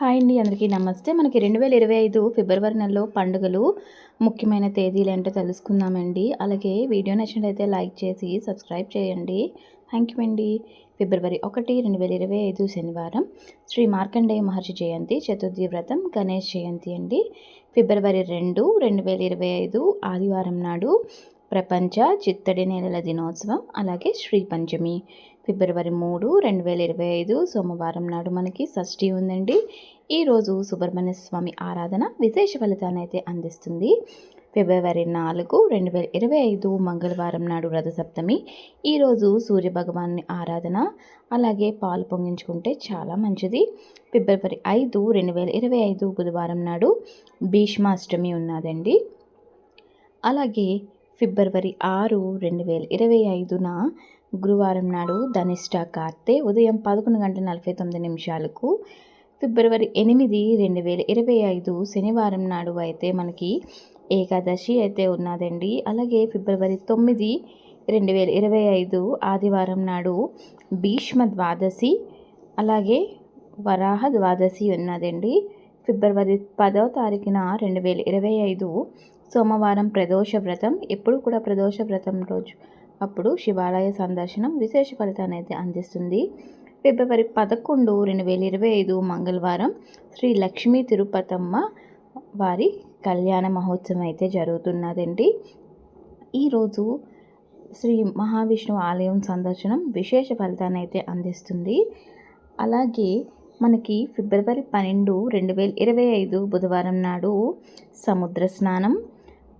Hi అండి అందరికీ నమస్తే. మనకి రెండు వేల ఇరవై ఐదు ఫిబ్రవరి నెలలో పండుగలు ముఖ్యమైన తేదీలు ఏంటో తెలుసుకుందామండి. అలాగే వీడియో నచ్చినట్లయితే లైక్ చేసి సబ్స్క్రైబ్ చేయండి. థ్యాంక్ యూ అండి. ఫిబ్రవరి ఒకటి రెండు వేల ఇరవై ఐదు శనివారం శ్రీ మార్కండేయ మహర్షి జయంతి చతుర్థి వ్రతం గణేష్ జయంతి అండి. ఫిబ్రవరి రెండు రెండు వేల ఇరవై ఐదు ఆదివారం నాడు ప్రపంచ చిత్తడి నేలల దినోత్సవం అలాగే శ్రీ పంచమి. ఫిబ్రవరి మూడు రెండు వేల ఇరవై ఐదు సోమవారం నాడు మనకి షష్ఠి ఉందండి. ఈరోజు సుబ్రహ్మణ్య స్వామి ఆరాధన విశేష ఫలితాన్ని అయితే అందిస్తుంది. ఫిబ్రవరి నాలుగు రెండు వేల ఇరవై ఐదు మంగళవారం నాడు రథసప్తమి. ఈరోజు సూర్యభగవాన్ని ఆరాధన అలాగే పాలు పొంగించుకుంటే చాలా మంచిది. ఫిబ్రవరి ఐదు రెండు వేల ఇరవై ఐదు బుధవారం నాడు భీష్మాష్టమి ఉన్నదండి. అలాగే ఫిబ్రవరి ఆరు రెండు వేల ఇరవై ఐదున గురువారం నాడు ధనిష్ట కార్తె ఉదయం పదకొండు గంటల నలభై తొమ్మిది నిమిషాలకు ఫిబ్రవరి ఎనిమిది రెండు వేల ఇరవై ఐదు శనివారం నాడు అయితే మనకి ఏకాదశి అయితే ఉన్నదండి. అలాగే ఫిబ్రవరి తొమ్మిది రెండు వేల ఇరవై ఐదు ఆదివారం నాడు భీష్మ ద్వాదశి అలాగే వరాహ ద్వాదశి ఉన్నదండి. ఫిబ్రవరి పదవ తారీఖున రెండు వేల ఇరవై ఐదు సోమవారం ప్రదోష వ్రతం ఎప్పుడు కూడా ప్రదోష వ్రతం రోజు. అప్పుడు శివాలయ సందర్శనం విశేష ఫలితాన్ని అయితే అందిస్తుంది. ఫిబ్రవరి పదకొండు రెండు వేల ఇరవై ఐదు మంగళవారం శ్రీ లక్ష్మీ తిరుపతమ్మ వారి కళ్యాణ మహోత్సవం అయితే జరుగుతున్నదండి. ఈరోజు శ్రీ మహావిష్ణువు ఆలయం సందర్శనం విశేష ఫలితాన్ని అయితే అందిస్తుంది. అలాగే మనకి ఫిబ్రవరి పన్నెండు రెండు వేల ఇరవై ఐదు బుధవారం నాడు సముద్ర స్నానం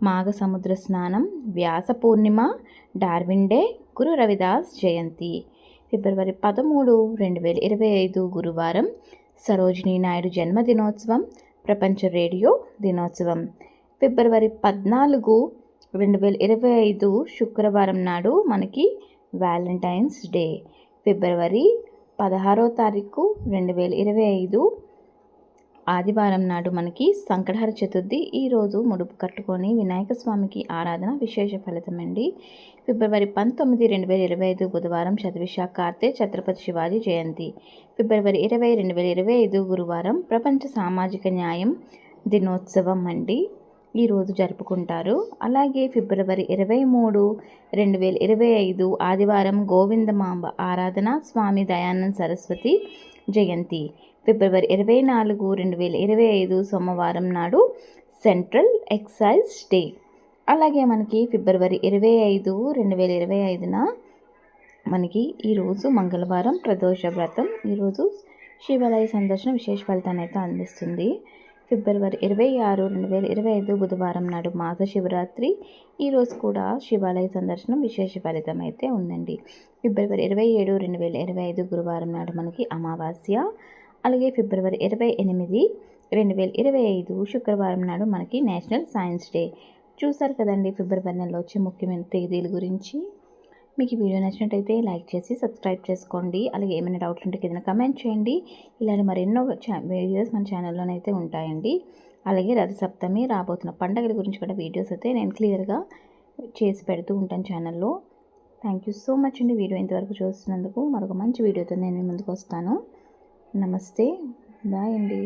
మాఘ సముద్ర స్నానం వ్యాస పూర్ణిమ డార్విన్ డే గురు రవిదాస్ జయంతి. ఫిబ్రవరి పదమూడు రెండు వేల ఇరవై ఐదు గురువారం సరోజినీ నాయుడు జన్మదినోత్సవం ప్రపంచ రేడియో దినోత్సవం. ఫిబ్రవరి పద్నాలుగు రెండు వేల ఇరవై ఐదు శుక్రవారం నాడు మనకి వ్యాలంటైన్స్ డే. ఫిబ్రవరి పదహారో తారీఖు రెండు వేల ఇరవై ఐదు ఆదివారం నాడు మనకి సంకటహర చతుర్థి. ఈరోజు ముడుపు కట్టుకొని వినాయక స్వామికి ఆరాధన విశేష ఫలితం అండి ఫిబ్రవరి పంతొమ్మిది రెండు వేల ఇరవై ఐదు బుధవారం చతుర్విశా కార్తె ఛత్రపతి శివాజీ జయంతి. ఫిబ్రవరి ఇరవై రెండు వేల ఇరవై ఐదు గురువారం ప్రపంచ సామాజిక న్యాయం దినోత్సవం అండి. ఈరోజు జరుపుకుంటారు. అలాగే ఫిబ్రవరి ఇరవై మూడు రెండు వేల ఇరవై ఐదు ఆదివారం గోవిందమాంబ ఆరాధన స్వామి దయానంద్ సరస్వతి జయంతి. ఫిబ్రవరి ఇరవై నాలుగు రెండు వేల ఇరవై ఐదు సోమవారం నాడు సెంట్రల్ ఎక్సైజ్ డే. అలాగే మనకి ఫిబ్రవరి ఇరవై ఐదు రెండు వేల ఇరవై ఐదున మనకి ఈరోజు మంగళవారం ప్రదోష వ్రతం. ఈరోజు శివాలయ సందర్శన విశేష ఫలితాన్ని అయితే అందిస్తుంది. ఫిబ్రవరి ఇరవై ఆరు రెండు వేల ఇరవై ఐదు బుధవారం నాడు మాస శివరాత్రి. ఈరోజు కూడా శివాలయ సందర్శనం విశేష ఫలితం అయితే ఉందండి. ఫిబ్రవరి ఇరవై ఏడు రెండు వేల ఇరవై ఐదు గురువారం నాడు మనకి అమావాస్య. అలాగే ఫిబ్రవరి ఇరవై ఎనిమిది రెండు వేల ఇరవై ఐదు శుక్రవారం నాడు మనకి నేషనల్ సైన్స్ డే. చూసారు కదండి ఫిబ్రవరి నెలలో వచ్చే ముఖ్యమైన తేదీల గురించి? మీకు వీడియో నచ్చినట్టయితే లైక్ చేసి సబ్స్క్రైబ్ చేసుకోండి. అలాగే ఏమైనా డౌట్లు ఉంటే కింద కమెంట్ చేయండి. ఇలాంటి మరెన్నో వీడియోస్ మన ఛానల్లోనైతే ఉంటాయండి. అలాగే రథ సప్తమి రాబోతున్న పండుగల గురించి కూడా వీడియోస్ అయితే నేను క్లియర్గా చేసి పెడుతూ ఉంటాను ఛానల్లో. థ్యాంక్ యూ సో మచ్ అండి వీడియో ఇంతవరకు చూస్తున్నందుకు మరొక మంచి వీడియోతో నేను ముందుకు వస్తాను. నమస్తే. బాయ్ అండి.